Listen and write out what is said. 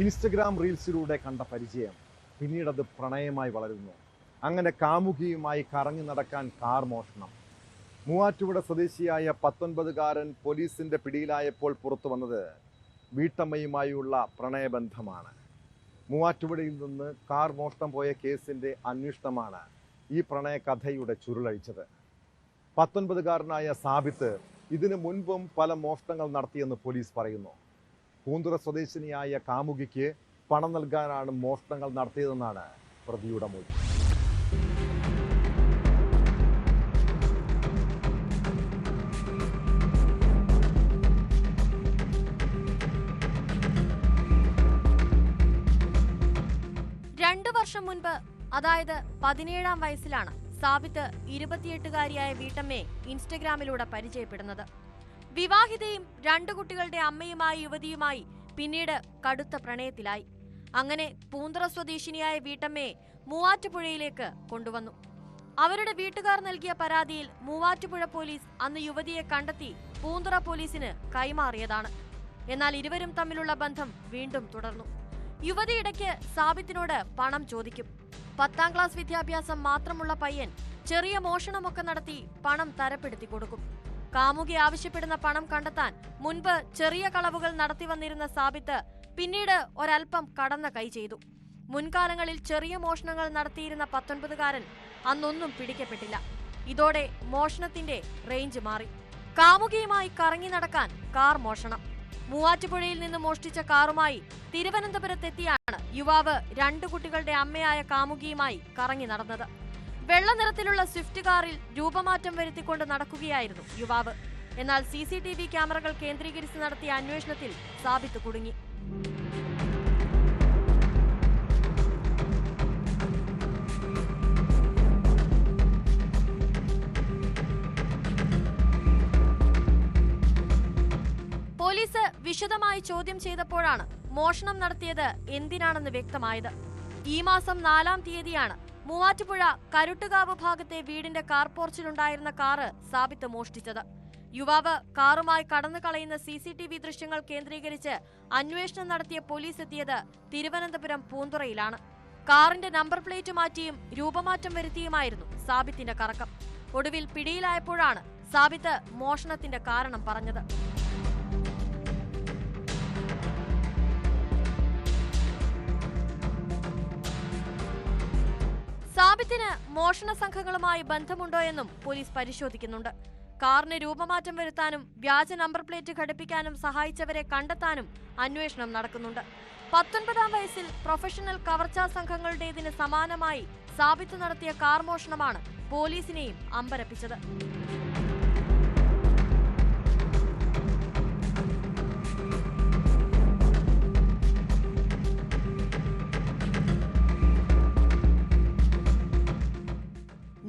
Instagram റീൽസിലൂടെ കണ്ട പരിചയം പിന്നീടത് പ്രണയമായി വളരുന്നു. അങ്ങനെ കാമുകിയുമായി കറങ്ങി നടക്കാൻ കാർ മോഷണം. മൂവാറ്റുപുഴ സ്വദേശിയായ പത്തൊൻപതുകാരൻ പോലീസിന്റെ പിടിയിലായപ്പോൾ പുറത്തു വന്നത് വീട്ടമ്മയുമായുള്ള പ്രണയബന്ധമാണ് മൂവാറ്റുപുഴയിൽ നിന്ന് കാർ മോഷണം പോയ കേസിന്റെ അന്വേഷണമാണ് ഈ പ്രണയ കഥയുടെ ചുരുളഴിച്ചത്. പത്തൊൻപതുകാരനായ സാബിത്ത് ഇതിനു മുൻപും പല മോഷണങ്ങൾ നടത്തിയെന്ന് പോലീസ് പറയുന്നു. പൂന്തുറ സ്വദേശിനിയായ കാമുകിക്ക് പണം നൽകാനാണ് മോഷണങ്ങൾ നടത്തിയതെന്നാണ് പ്രതിയുടെ മൊഴി. രണ്ടു വർഷം മുൻപ് അതായത് പതിനേഴാം വയസ്സിലാണ് സാബിത്ത് ഇരുപത്തിയെട്ടുകാരിയായ വീട്ടമ്മയെ ഇൻസ്റ്റഗ്രാമിലൂടെ പരിചയപ്പെടുന്നത്. വിവാഹിതയും രണ്ടു കുട്ടികളുടെ അമ്മയുമായ യുവതിയുമായി പിന്നീട് കടുത്ത പ്രണയത്തിലായി. അങ്ങനെ പൂന്തറ സ്വദേശിനിയായ വീട്ടമ്മയെ മൂവാറ്റുപുഴയിലേക്ക് കൊണ്ടുവന്നു. അവരുടെ വീട്ടുകാർ നൽകിയ പരാതിയിൽ മൂവാറ്റുപുഴ പോലീസ് അന്ന് യുവതിയെ കണ്ടെത്തി പൂന്തറ പോലീസിന് കൈമാറിയതാണ്. എന്നാൽ ഇരുവരും തമ്മിലുള്ള ബന്ധം വീണ്ടും തുടർന്നു. യുവതി ഇടയ്ക്ക് സാബിത്തിനോട് പണം ചോദിക്കും. പത്താം ക്ലാസ് വിദ്യാഭ്യാസം മാത്രമുള്ള പയ്യൻ ചെറിയ മോഷണമൊക്കെ നടത്തി പണം തരപ്പെടുത്തി കൊടുക്കും. കാമുകി ആവശ്യപ്പെടുന്ന പണം കണ്ടെത്താൻ മുൻപ് ചെറിയ കളവുകൾ നടത്തി വന്നിരുന്ന സാബിത്ത് പിന്നീട് ഒരൽപ്പം കടന്ന കൈ ചെയ്തു. മുൻകാലങ്ങളിൽ ചെറിയ മോഷണങ്ങൾ നടത്തിയിരുന്ന പത്തൊൻപതുകാരൻ അന്നൊന്നും പിടിക്കപ്പെട്ടില്ല. ഇതോടെ മോഷണത്തിന്റെ റേഞ്ച് മാറി. കാമുകിയുമായി കറങ്ങി നടക്കാൻ കാർ മോഷണം. മൂവാറ്റുപുഴയിൽ നിന്ന് മോഷ്ടിച്ച കാറുമായി തിരുവനന്തപുരത്തെത്തിയാണ് യുവാവ് രണ്ടു കുട്ടികളുടെ അമ്മയായ കാമുകിയുമായി കറങ്ങി നടന്നത്. വെള്ള നിറത്തിലുള്ള സ്വിഫ്റ്റ് കാറിൽ രൂപമാറ്റം വരുത്തിക്കൊണ്ട് നടക്കുകയായിരുന്നു യുവാവ്. എന്നാൽ സി സി ടി വി ക്യാമറകൾ കേന്ദ്രീകരിച്ച് നടത്തിയ അന്വേഷണത്തിൽ സാബിത്ത് കുടുങ്ങി. പോലീസ് വിശദമായി ചോദ്യം ചെയ്തപ്പോഴാണ് മോഷണം നടത്തിയത് എന്തിനാണെന്ന് വ്യക്തമായത്. ഈ മാസം നാലാം തീയതിയാണ് മൂവാറ്റുപുഴ കരുട്ടുകാവ് ഭാഗത്തെ വീടിന്റെ കാർ പോർച്ചിലുണ്ടായിരുന്ന കാറ് സാബിത്ത് മോഷ്ടിച്ചത്. യുവാവ് കാറുമായി കടന്നു കളയുന്ന സി സി ടി വി ദൃശ്യങ്ങൾ കേന്ദ്രീകരിച്ച് അന്വേഷണം നടത്തിയ പോലീസ് എത്തിയത് തിരുവനന്തപുരം പൂന്തുറയിലാണ്. കാറിന്റെ നമ്പർ പ്ലേറ്റ് മാറ്റിയും രൂപമാറ്റം വരുത്തിയുമായിരുന്നു സാബിത്തിന്റെ കറക്കം. ഒടുവിൽ പിടിയിലായപ്പോഴാണ് സാബിത്ത് മോഷണത്തിന്റെ കാരണം പറഞ്ഞത്. സാബിത്തിന് മോഷണ സംഘങ്ങളുമായി ബന്ധമുണ്ടോ എന്നും പോലീസ് പരിശോധിക്കുന്നുണ്ട്. കാറിന് രൂപമാറ്റം വരുത്താനും വ്യാജ നമ്പർ പ്ലേറ്റ് ഘടിപ്പിക്കാനും സഹായിച്ചവരെ കണ്ടെത്താനും അന്വേഷണം നടക്കുന്നുണ്ട്. പത്തൊൻപതാം വയസ്സിൽ പ്രൊഫഷണൽ കവർച്ചാ സംഘങ്ങളുടേതിന് സമാനമായി സാബിത്ത് നടത്തിയ കാർ മോഷണമാണ് പോലീസിനെയും അമ്പരപ്പിച്ചത്.